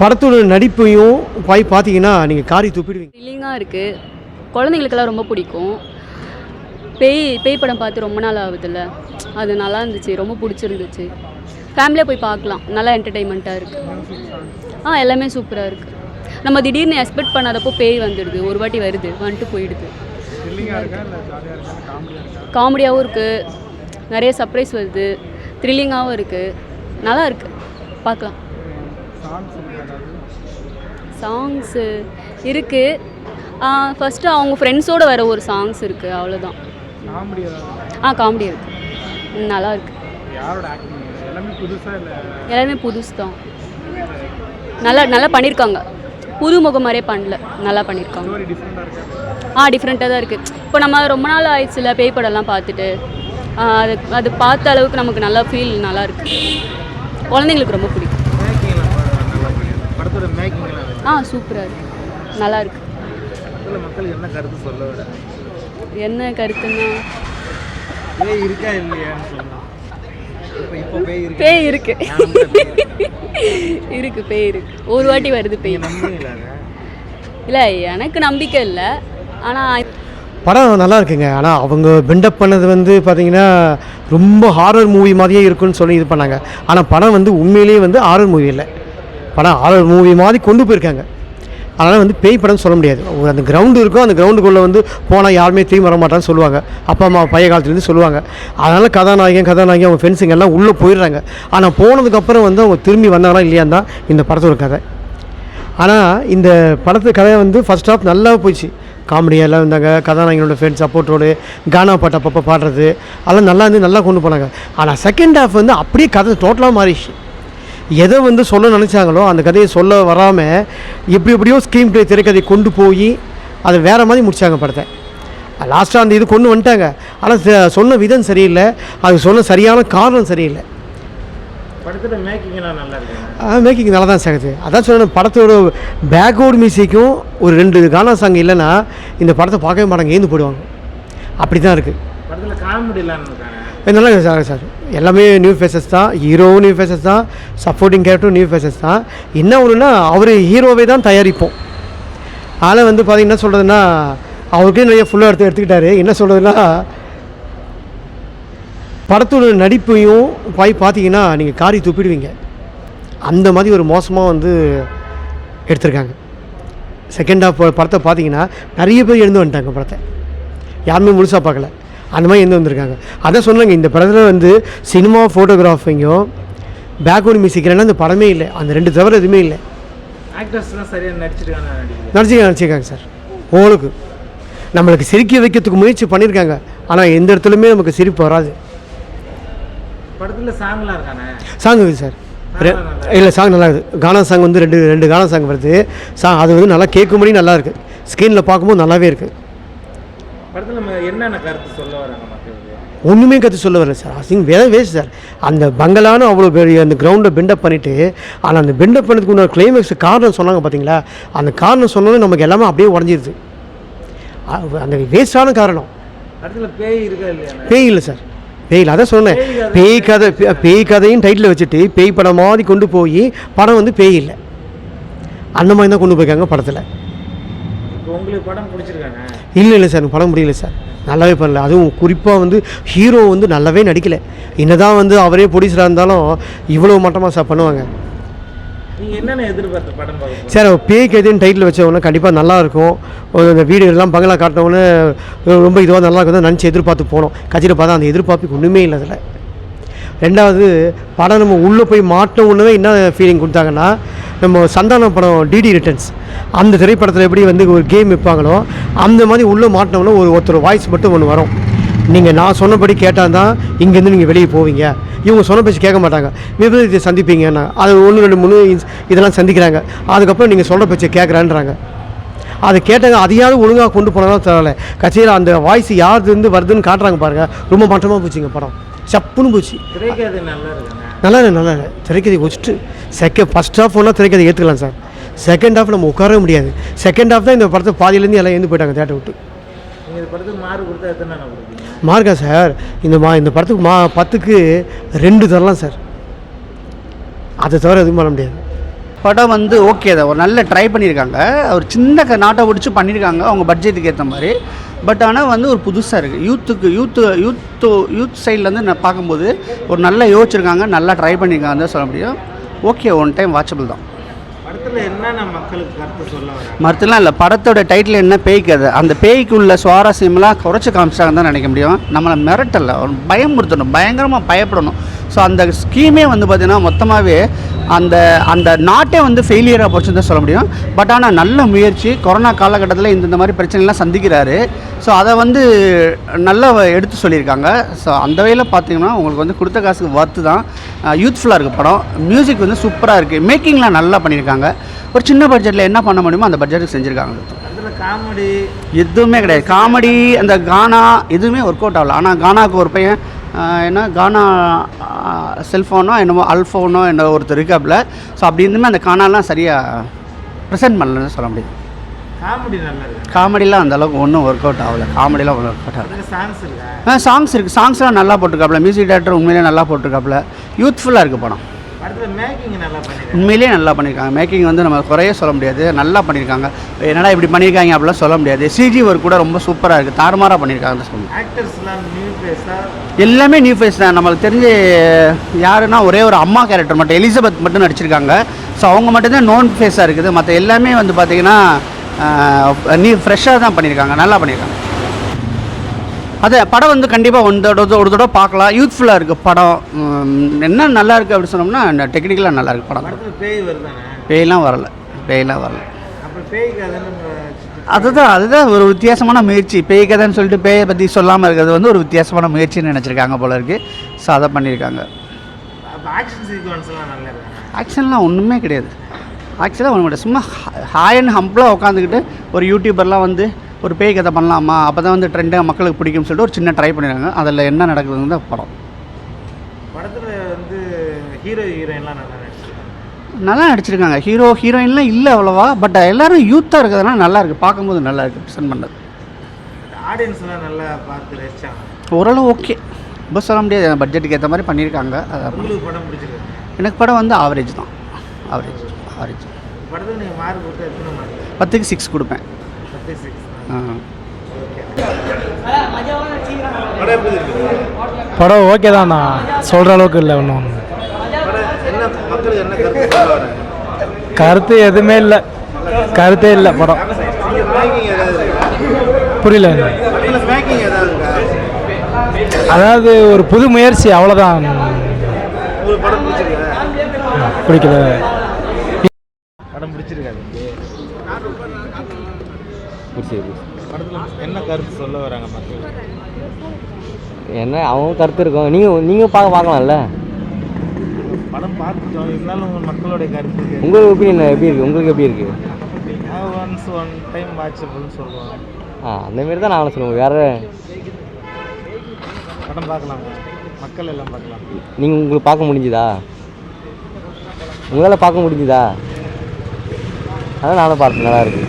படத்தோட நடிப்பையும் போய் பார்த்தீங்கன்னா நீங்கள் காரி துப்பிடுவீங்க. த்ரில்லிங்காக இருக்குது குழந்தைங்களுக்கெல்லாம் ரொம்ப பிடிக்கும். பேய் பேய் படம் பார்த்து ரொம்ப நாள் ஆகுதுல்ல. அது நல்லா இருந்துச்சு ரொம்ப பிடிச்சிருந்துச்சு. ஃபேமிலியாக போய் பார்க்கலாம். நல்லா என்டர்டெயின்மெண்ட்டாக இருக்குது ஆ எல்லாமே சூப்பராக இருக்குது நம்ம திடீர்னு எக்ஸ்பெக்ட் பண்ணாதப்போ பேய் வந்துடுது. ஒரு வாட்டி வருது வந்துட்டு போயிடுது. காமெடியாகவும் இருக்குது நிறைய சர்ப்ரைஸ் வருது. த்ரில்லிங்காகவும் இருக்குது நல்லா இருக்குது பார்க்கலாம். சாங்ஸு இருக்குது ஃபஸ்ட்டு அவங்க ஃப்ரெண்ட்ஸோடு வர ஒரு சாங்ஸ் இருக்குது அவ்வளோதான் ஆ காமெடி இருக்குது நல்லா இருக்கு. எல்லாமே புதுசு தான் நல்லா நல்லா பண்ணியிருக்காங்க புது மாதிரியே பண்ணல. நல்லா பண்ணியிருக்காங்க ஆ டிஃப்ரெண்ட்டாக தான் இருக்குது இப்போ நம்ம ரொம்ப நாள் ஆயிடுச்சுல பேய் படம்லாம் பார்த்துட்டு. அது அது பார்த்த அளவுக்கு நமக்கு நல்லா ஃபீல் நல்லா இருக்கு. குழந்தைங்களுக்கு ரொம்ப பிடிக்கும். ஆ சூப்பராக இருக்கு. நல்லா இருக்கு. மக்களுக்கு என்ன கருத்து சொல்ல வர? என்ன கருத்துன்னா? பேய் இருக்கா இல்லையான்னு இப்போ இப்போ பேய் இருக்கு. பேய் இருக்கு. பேய் இருக்கு. ஒரு வாட்டி வருது பேய். இல்லை எனக்கு நம்பிக்கை இல்லை. ஆனால் படம் நல்லா இருக்குங்க. ஆனால் அவங்க பில்டப் பண்ணது வந்து பார்த்தீங்கன்னா ரொம்ப ஹாரர் மூவி மாதிரியே இருக்குன்னு சொல்லி இது பண்ணாங்க. ஆனால் படம் வந்து உண்மையிலேயே வந்து ஹாரர் மூவி இல்லை. படம் ஹாரர் மூவி மாதிரி கொண்டு போயிருக்காங்க. அதனால் வந்து பேய் படம்னு சொல்ல முடியாது. ஒரு அந்த கிரவுண்டு இருக்கும் அந்த கிரவுண்டுக்குள்ளே வந்து போனால் யாருமே திரும்பி வர மாட்டான்னு சொல்லுவாங்க. அப்பா அம்மா பைய காலத்துலேருந்து சொல்லுவாங்க. அதனால் கதாநாயகன் கதாநாயகி அவங்க ஃப்ரெண்ட்ஸுங்க எல்லாம் உள்ளே போயிடுறாங்க. ஆனால் போனதுக்கப்புறம் வந்து அவங்க திரும்பி வந்தாங்களா இல்லையான்னு தான் இந்த படத்தோட கதை. ஆனால் இந்த படத்து கதை வந்து ஃபஸ்ட் ஆஃப் நல்லா போச்சு காமெடியாக எல்லாம் இருந்தாங்க. கதாநாயகனோட ஃப்ரெண்ட்ஸ் சப்போர்ட்டோடு கானா பாட்டு அப்பப்போ பாடுறது அதெல்லாம் நல்லா இருந்து நல்லா கொண்டு போனாங்க. ஆனால் செகண்ட் ஹாஃப் வந்து அப்படியே கதை டோட்டலாக மாறிடுச்சு. எதை வந்து சொல்ல நினச்சாங்களோ அந்த கதையை சொல்ல வராமல் எப்படி எப்படியோ ஸ்க்ரீன் ப்ளே திரைக்கதை கொண்டு போய் அதை வேறு மாதிரி முடிச்சாங்க படத்தை. லாஸ்ட்டாக அந்த இது கொண்டு வந்துட்டாங்க. ஆனால் சொன்ன விதம் சரியில்லை. அது சொன்ன சரியான காரணம் சரியில்லை. இருக்குங்க மேக்கிங் நல்லா தான் சாகுது அதான் சொன்னேன் படத்தோட பேக்ரவுண்ட் மியூசிக்கும் ஒரு ரெண்டு கானா சாங் இல்லைன்னா இந்த படத்தை பார்க்கவே மாட்டாங்க ஏந்து போடுவாங்க அப்படி தான் இருக்குது படத்தில் இருக்காங்க நல்லா சார் சார். எல்லாமே நியூ ஃபேஸஸ் தான். ஹீரோவும் நியூ ஃபேஸஸ் தான். சப்போர்ட்டிங் கேரக்டரும் நியூ ஃபேஸஸ் தான். என்ன ஒன்றுனா அவர் ஹீரோவே தான் தயாரிப்போம். ஆனால் வந்து பார்த்திங்கன்னா சொல்கிறதுன்னா அவருக்கே நிறைய ஃபுல்லாக எடுத்து எடுத்துக்கிட்டாரு. என்ன சொல்கிறதுனா படத்தோட நடிப்பையும் போய் பார்த்தீங்கன்னா நீங்கள் காரி துப்பிடுவீங்க. அந்த மாதிரி ஒரு மோசமாக வந்து எடுத்திருக்காங்க. செகண்ட் ஹாஃப் படத்தை பார்த்தீங்கன்னா நிறைய பேர் எழுந்து வந்துட்டாங்க படத்தை. யாருமே முழுசாக பார்க்கல அந்த மாதிரி எழுந்து வந்திருக்காங்க. அதான் சொன்னாங்க இந்த படத்தில் வந்து சினிமா ஃபோட்டோகிராஃபிங்கும் பேக்ரவுண்ட் மியூசிக் இல்லைன்னா இந்த படமே இல்லை. அந்த ரெண்டு தவிர எதுவுமே இல்லை. ஆக்டர்ஸ்லாம் சரியாக நடிச்சிருக்காங்க நடிக்கிறேன் நடிச்சு நடிச்சிருக்காங்க சார். ஓளுக்கு நம்மளுக்கு சிரிக்க வைக்கிறதுக்கு முயற்சி பண்ணியிருக்காங்க. ஆனால் எந்த இடத்துலையுமே நமக்கு சிரிப்பு வராது. படத்தில் சாங்லாம் இருக்கானே? சாங் இருக்குது சார். இல்லை சாங் நல்லா இருக்குது. கானா சாங் வந்து ரெண்டு ரெண்டு கானா சாங் வருது. சாங் அது வந்து நல்லா கேட்கும்படி நல்லா இருக்குது ஸ்க்ரீனில் பார்க்கும்போது நல்லாவே இருக்குது படத்தில் நம்ம என்னென்ன கருத்து சொல்ல வராங்க மக்களுக்கு ஒன்றுமே கற்று சொல்ல வரல சார். அசிங் வேற வேஸ்ட் சார். அந்த பங்களான்னு அவ்வளோ பெரிய அந்த கிரவுண்டை பில்டப் பண்ணிவிட்டு ஆனால் அந்த பில்டப் பண்ணதுக்கு உண்டான கிளைமேக்ஸ் காரணம் சொன்னாங்க பார்த்தீங்களா அந்த காரணம் சொன்னோன்னே நமக்கு எல்லாமே அப்படியே உடஞ்சிருது. அந்த வேஸ்டான காரணம். பேய் இருக்கா பேய் இல்லை சார். பேய் இல்லை அதான் சொன்னேன். பேய் கதை. பேய் கதையும் டைட்டில் வச்சுட்டு பேய் படம் மாதிரி கொண்டு போய் படம் வந்து பேய் இல்லை. அந்த மாதிரி தான் கொண்டு போயிருக்காங்க படத்தில். உங்களுக்கு படம் பிடிச்சிருக்காங்க இல்லை இல்லை சார் படம் முடியல சார். நல்லாவே பண்ணல. அதுவும் குறிப்பாக வந்து ஹீரோ வந்து நல்லாவே நடிக்கலை. என்னதான் வந்து அவரே ப்ரொடியூசராக இருந்தாலும் இவ்வளோ மட்டமாக சார் பண்ணுவாங்க. சார் அவர் பேய்க்கு எதுன்னு டைட்டில் வச்சவொன்னே கண்டிப்பாக நல்லாயிருக்கும் இந்த வீடு எல்லாம் பங்களா காட்டினவொன்னே ரொம்ப இதுவாக நல்லா இருக்கும் நினச்சி எதிர்பார்த்து போனோம். கட்சியில் பார்த்தா அந்த எதிர்பார்ப்புக்கு ஒன்றுமே இல்லை அதில். ரெண்டாவது படம் நம்ம உள்ளே போய் உடனே என்ன ஃபீலிங் கொடுத்தாங்கன்னா நம்ம சந்தானம் படம் டிடி ரிட்டர்ன்ஸ் அந்த திரைப்படத்தில் எப்படி வந்து ஒரு கேம் வைப்பாங்களோ அந்த மாதிரி உள்ளே மாட்டினோம்னா ஒரு ஒருத்தர் வாய்ஸ் மட்டும் ஒன்று வரும். நீங்கள் நான் சொன்னபடி கேட்டால் தான் இங்கேருந்து நீங்கள் வெளியே போவீங்க. இவங்க சொன்ன பேச்சு கேட்க மாட்டாங்க. விபரீதத்தை சந்திப்பீங்கன்னா அது ஒன்று ரெண்டு மூணு இதெல்லாம் சந்திக்கிறாங்க. அதுக்கப்புறம் நீங்கள் சொல்கிற பேச்சை கேட்குறான்றாங்க. அதை கேட்டாங்க அதையாவது ஒழுங்காக கொண்டு போனாலும் தான் தரல. கட்சியில் அந்த வாய்ஸ் யாருது வருதுன்னு காட்டுறாங்க பாருங்கள் ரொம்ப மாற்றமாக போச்சுங்க படம். சப்புன்னு போச்சு. நல்லா இல்லை நல்லா இல்லை. திரைக்கதை வச்சுட்டு செகண்ட் ஃபஸ்ட் ஹாஃப் ஒன்றா திரைக்கதை ஏற்றுக்கலாம் சார். செகண்ட் ஹாஃப் நம்ம உட்காரவே முடியாது. செகண்ட் ஹாஃப் தான் இந்த படத்தை பாதியிலேருந்து எல்லாம் எழுந்து போயிட்டாங்க தேட்டர் விட்டு. மார்க்கா சார் இந்த மா இந்த படத்துக்கு மா பத்துக்கு ரெண்டு தரலாம் சார். அதை தவிர எதுவும் பண்ண முடியாது. படம் வந்து ஓகே தான். ஒரு நல்ல ட்ரை பண்ணியிருக்காங்க. ஒரு சின்ன க- நாட்டை பிடிச்சி பண்ணியிருக்காங்க. அவங்க பட்ஜெட்டுக்கு ஏற்ற மாதிரி. பட் ஆனால் வந்து ஒரு புதுசாக இருக்குது யூத்துக்கு யூத்து யூத்து யூத் சைட்லேருந்து நான் பார்க்கும்போது ஒரு நல்லா யோசிச்சிருக்காங்க நல்லா ட்ரை பண்ணியிருக்காங்க சொல்ல முடியும். ஓகே ஒன் டைம் வாட்சபிள் தான். மறுத்தலாம் இல்லை படத்தோட டைட்டில் என்ன பேய் கதை அந்த பேய்க்கு உள்ள சுவாரஸ்யம்லாம் குறைச்சி காமிச்சாங்கன்னு தான் நினைக்க முடியும். நம்மளை மிரட்டல பயமுறுத்தணும் பயங்கரமாக பயப்படணும். ஸோ அந்த ஸ்கீமே வந்து பார்த்திங்கன்னா மொத்தமாகவே அந்த அந்த நாட்டே வந்து ஃபெயிலியராக போச்சுன்னு தான் சொல்ல முடியும். பட் ஆனால் நல்ல முயற்சி கொரோனா காலகட்டத்தில் இந்த மாதிரி பிரச்சனைலாம் சந்திக்கிறாரு. ஸோ அதை வந்து நல்லா எடுத்து சொல்லியிருக்காங்க. ஸோ அந்த வகையில் பார்த்தீங்கன்னா உங்களுக்கு வந்து கொடுத்த காசுக்கு ஒர்த்து தான். யூத்ஃபுல்லாக இருக்குது படம். மியூசிக் வந்து சூப்பராக இருக்குது மேக்கிங்லாம் நல்லா பண்ணியிருக்காங்க. ஒரு சின்ன பட்ஜெட்டில் என்ன பண்ண முடியுமோ அந்த பட்ஜெட்டுக்கு செஞ்சுருக்காங்க. அதுல காமெடி எதுவுமே கிடையாது. காமெடி அந்த கானா எதுவுமே ஒர்க் அவுட் ஆகல. ஆனால் கானாவுக்கு ஒரு பையன் என்ன கானா செல்ஃபோனோ என்னமோ அல்ஃபோனோ என்ன ஒருத்தர் இருக்காப்புல. ஸோ அப்படி இருந்துமே அந்த கானாலாம் சரியாக ப்ரெசென்ட் பண்ணலன்னு சொல்ல முடியும். காமெடி காமெடிலாம் அந்த அளவுக்கு ஒன்றும் ஒர்க் அவுட் ஆகல. காமெடிலாம் ஒன்றும் ஒர்க் அவுட் ஆகல. இருக்கா? சாங்ஸ் இருக்குது சாங்ஸ்லாம் நல்லா போட்டிருக்காப்புல. மியூசிக் டேரக்டர் உண்மையிலேயே நல்லா போட்டிருக்காப்புல. யூத்ஃபுல்லாக இருக்குது படம். உண்மையிலேயே நல்லா பண்ணியிருக்காங்க மேக்கிங் வந்து நம்ம குறைய சொல்ல முடியாது. நல்லா பண்ணியிருக்காங்க என்னடா இப்படி பண்ணியிருக்காங்க அப்படிலாம் சொல்ல முடியாது. சிஜி ஒர்க் கூட ரொம்ப சூப்பராக இருக்குது தாறுமாறாக பண்ணியிருக்காங்க ஃபேஸா எல்லாமே நியூ ஃபேஸ் தான். நம்மளுக்கு தெரிஞ்சு யாருன்னா ஒரே ஒரு அம்மா கேரக்டர் மட்டும். எலிசபெத் மட்டும் நடிச்சிருக்காங்க. ஸோ அவங்க மட்டும்தான் நோன் ஃபேஸாக இருக்குது. மற்ற எல்லாமே வந்து பார்த்தீங்கன்னா நியூ ஃப்ரெஷ்ஷாக தான் பண்ணியிருக்காங்க நல்லா பண்ணியிருக்காங்க அதே படம் வந்து கண்டிப்பாக ஒரு தடவை ஒரு தடவை பார்க்கலாம். யூத்ஃபுல்லாக இருக்குது படம். என்ன நல்லா இருக்குது அப்படின்னு சொன்னோம்னா டெக்னிக்கலாக நல்லா இருக்குது படம். பேய் வருதானே? பேயெல்லாம் வரல. பேயெல்லாம் வரல. அதுதான் அதுதான் ஒரு வித்தியாசமான முயற்சி. பேய் கதைன்னு சொல்லிட்டு பேயை பற்றி சொல்லாமல் இருக்கிறது வந்து ஒரு வித்தியாசமான முயற்சின்னு நினச்சிருக்காங்க போல இருக்குது ஸோ அதை பண்ணியிருக்காங்க. ஆக்ஷன்லாம் ஒன்றுமே கிடையாது. ஆக்சுவலாக கிடையாது. சும்மா ஹாய் அண்ட் ஹம்பிளாக உட்காந்துக்கிட்டு ஒரு யூடியூபர்லாம் வந்து ஒரு பேய் கதை பண்ணலாமா? அப்போ தான் வந்து ட்ரெண்டாக மக்களுக்கு பிடிக்கும்னு சொல்லிட்டு ஒரு சின்ன ட்ரை பண்ணிடுறாங்க அதில் என்ன நடக்குதுன்னு தான் படம். படத்துல வந்து ஹீரோ ஹீரோயின்லாம் நல்லா நடிச்சிருக்காங்க. நல்லா நடிச்சிருக்காங்க. ஹீரோ ஹீரோயின்லாம் இல்லை அவ்வளோவா பட் எல்லாரும் யூத்தாக இருக்கிறதுனால நல்லா இருக்குது பார்க்கும்போது நல்லா இருக்குது ப்ரெசென்ட் பண்ணது ஆடியன்ஸ்லாம் நல்லா பார்த்து ரசிச்சாங்க. ஓரளவு ஓகே ரொம்ப சொல்ல முடியாது. பட்ஜெட்டுக்கு ஏற்ற மாதிரி பண்ணியிருக்காங்க உங்களுக்கு படம் பிடிச்சிருக்கு? எனக்கு படம் வந்து ஆவரேஜ் தான். ஆவரேஜ் ஆவரேஜ் படத்தில் நீங்கள் மார்க் கொடுத்தா எத்தனை மார்க் பத்துக்கு சிக்ஸ் கொடுப்பேன். பத்து சிக்ஸ் படம் ஓகே தான் சொல்கிற அளவுக்கு இல்லை ஒன்றும் கருத்து எதுவுமே இல்லை. கருத்தே இல்லை படம். புரியல. அதாவது ஒரு புது முயற்சி அவ்வளோதான் பிடிக்கல. படம் பிடிச்சிருக்காது. படத்தில் என்ன கருத்து சொல்ல வராங்க மக்கள்? என்ன அவங்க கருத்து இருக்கும். நீங்கள் நீங்கள் பார்க்க பார்க்கலாம்ல? படம் பார்த்துட்டோம். இருந்தாலும் உங்கள் மக்களுடைய கருத்து கேட்கு. உங்கள் ஒப்பீனியன் எப்படி இருக்குது உங்களுக்கு எப்படி இருக்குது ஒன்ஸ் ஒன் டைம் வாட்சபிள்னு சொல்லுவாங்க. ஆ அந்த மாரி தான் நான் சொல்லுவேன். வேறு? படம் பார்க்கலாம். மக்கள் எல்லாம் பார்க்கலாம். நீங்கள் உங்களுக்கு பார்க்க முடிஞ்சுதா? உங்களால் பார்க்க முடிஞ்சுதா? அதான் நானும் பார்த்தேன் நல்லா இருக்கு.